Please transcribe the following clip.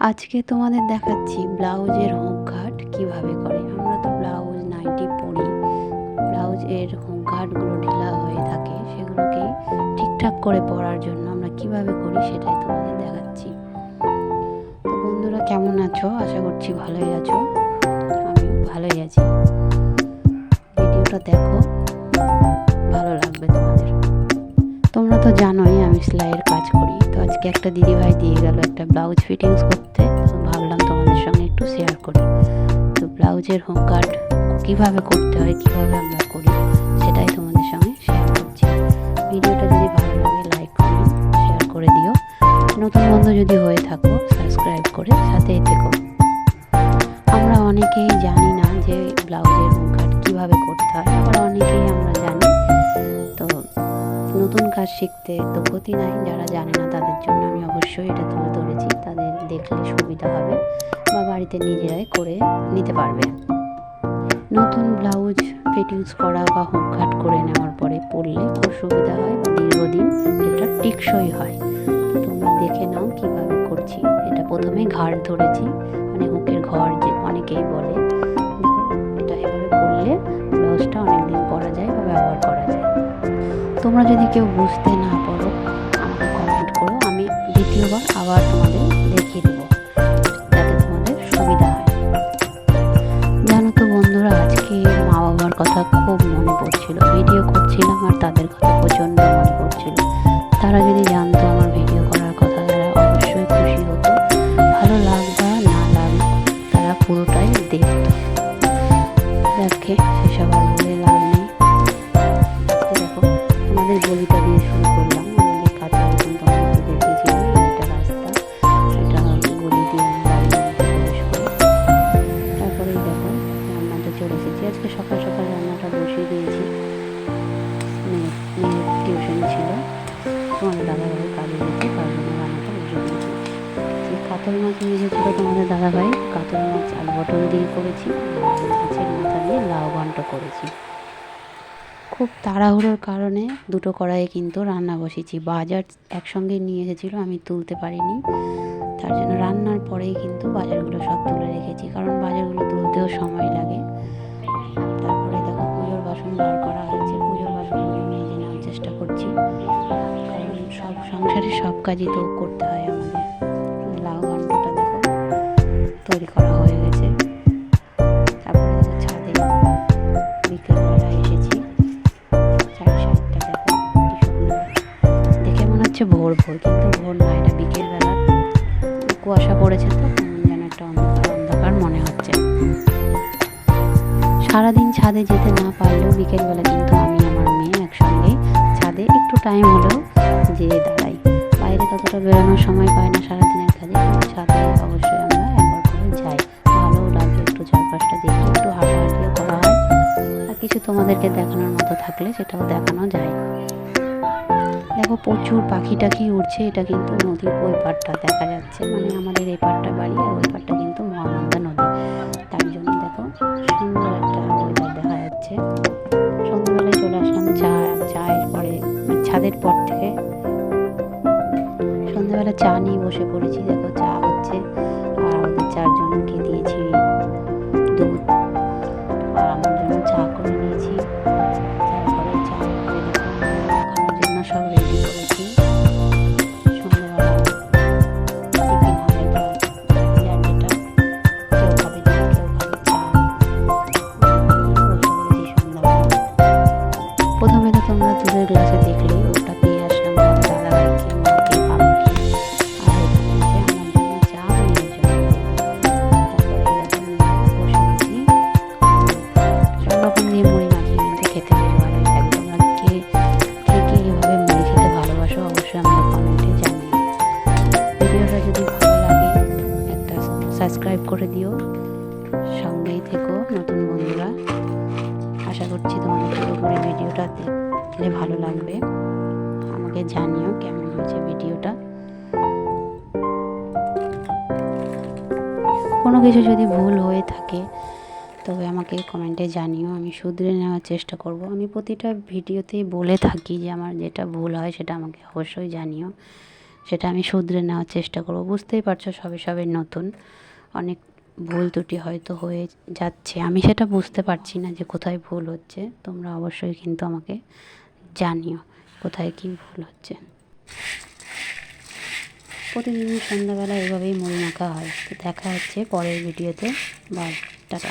আজকে তোমাদের দেখাচ্ছি ব্লাউজের হুক ঘাট কীভাবে করে। আমরা তো ব্লাউজ নাইটি পরি। ব্লাউজের হুক ঘাটগুলো ঢিলা হয়ে থাকে, সেগুলোকে ঠিকঠাক করে পরার জন্য আমরা কীভাবে করি সেটাই তোমাদের দেখাচ্ছি। তো বন্ধুরা, কেমন আছো? আশা করছি ভালোই আছো। আমি ভালোই আছি। ভিডিওটা দেখো। একটা দিদিভাই দিয়ে গেল একটা ব্লাউজ ফিটিংস করতে। তো ভাবলাম তোমাদের সঙ্গে একটু শেয়ার করি। তো ব্লাউজের হোম কার্ড কীভাবে করতে হয়, কীভাবে আমরা করি, সেটাই তোমাদের সঙ্গে শেয়ার করছি। ভিডিওটা যদি ভালো লাগে লাইক কমেন্ট শেয়ার করে দিও। নতুন বন্ধু যদি হয়ে থাকো সাবস্ক্রাইব করে সাথেই থেকো। আমরা অনেকেই জানি না যে ব্লাউজের হোম কার্ড কীভাবে করতে হয়, আবার অনেকেই কাজ শিখতে তো ক্ষতি নাই, যারা জানে না তাদের জন্য আমি অবশ্যই এটা তুলে ধরেছি, তাদের দেখলে সুবিধা হবে বা বাড়িতে নিজেরাই করে নিতে পারবে। নতুন ব্লাউজ ফিটিংস করা বা হুক ঘাট করে নেওয়ার পরে পরলে খুব সুবিধা হয় বা দীর্ঘদিন এটা টিকসই হয়। তোমরা দেখে নাও কীভাবে করছি। এটা প্রথমে ঘাট ধরেছি মানে হুকের ঘর যে অনেকেই বলে তোমরা যদি কেউ বুঝতে না পারো, আমাকে কমেন্ট করো, আমি দ্বিতীয়বার আবার তোমাদের দেখিয়ে দেবো, যাতে তোমাদের সুবিধা হয়। জানো তো বন্ধুরা, আজকে মা বাবার কথা খুব মনে পড়ছিল, ভিডিও করছিলাম আর তাদের কথা প্রচণ্ড মনে পড়ছিল। তারা যদি জানতো আমার ভিডিও করার কথা, তারা অবশ্যই খুশি হতো, ভালো লাগবে না লাগবে, তারা পুরোটাই দেখতো। দেখে সেসব আর বলে কাতল মাছ নিয়ে এসেছিল তোমাদের দাদাভাই কাতল মাছ আলু পটল দিয়ে করেছি মাছের মাথা দিয়ে লাউ ঘন্ট করেছি। খুব তাড়াহুড়োর কারণে দুটো কড়াইয়ে কিন্তু রান্না বসেছি। বাজার একসঙ্গে নিয়ে এসেছিল, আমি তুলতে পারিনি। তার জন্য রান্নার পরেই কিন্তু বাজারগুলো সব তুলে রেখেছি, কারণ বাজারগুলো তুলতেও সময় লাগে। তারপরে দেখো পুজোর বাসন বার করা হয়েছে, পুজোর বাসনগুলো মেজে নেওয়ার চেষ্টা করছি। কারণ সব সংসারে সব কাজই তো করতে হয় আমাদের। ভোর ভোর কিন্তু ভোর না এটা বিকেলবেলা কুয়াশা পড়েছে তো যেন একটা অন্ধকার অন্ধকার মনে হচ্ছে। সারাদিন ছাদে যেতে না পারলেও বিকেলবেলা কিন্তু আমি আমার মেয়ে একসঙ্গে ছাদে একটু টাইম হলেও যেয়ে দাঁড়াই। বাইরে ততটা বেরোনোর সময় পাই না সারাদিনের কাজে, কিন্তু ছাদে অবশ্যই আমরা একবার করে যাই। ভালো লাগে একটু চারপাশটা দেখি একটু হাঁটাহাঁটিও করা হয়। আর কিছু তোমাদেরকে দেখানোর মতো থাকলে সেটাও দেখানো যায়। দেখো প্রচুর পাখি টাখি উঠছে এটা কিন্তু নদীর ওই পাড়টা দেখা যাচ্ছে। মানে আমাদের এই পাড়টা বাড়ি আর ওই পাড়টা কিন্তু মহানন্দা নদী। তার জন্য দেখো সুন্দর একটা ওয়েদার দেখা যাচ্ছে। সন্ধ্যাবেলায় চলে আসলাম চা, চায়ের পরে মানে ছাদের পর থেকে। সন্ধ্যাবেলা চা নিয়ে বসে পড়েছি, দেখো চা হচ্ছে। আর ওদের চারজনকে দিয়েছি দেখলে ওটা দিয়ে আসলাম জন্য জন্য নিয়ে বসে সব রকম দিয়ে মুড়ি মাখিয়ে খেতে বেশ ভালোই লাগে খেতে ভালোবাসো অবশ্যই আমাকে কমেন্টে ভিডিওটা যদি একটা সাবস্ক্রাইব করে দিও। সঙ্গেই থেকো নতুন বন্ধুরা। আশা করছি তোমাদের পুরোপুরি ভিডিওটা দেখলে ভালো লাগবে। আমাকে জানিও কেমন হয়েছে ভিডিওটা। কোনো কিছু যদি ভুল হয়ে থাকে, তবে আমাকে কমেন্টে জানিও, আমি শুধরে নেওয়ার চেষ্টা করব। আমি প্রতিটা ভিডিওতেই বলে থাকি যে আমার যেটা ভুল হয় সেটা আমাকে অবশ্যই জানিও। সেটা আমি শুধরে নেওয়ার চেষ্টা করব। বুঝতেই পারছ সবে সবে নতুন। অনেক ভুল ত্রুটি হয়তো হয়ে যাচ্ছে। আমি সেটা বুঝতে পারছি না যে কোথায় ভুল হচ্ছে। তোমরা অবশ্যই কিন্তু আমাকে জানিও কোথায় কী ভুল হচ্ছে। প্রতিদিন সন্ধ্যাবেলা এভাবেই মুড়ি মাখা হয়। তো দেখা হচ্ছে পরের ভিডিওতে। Bye, tata.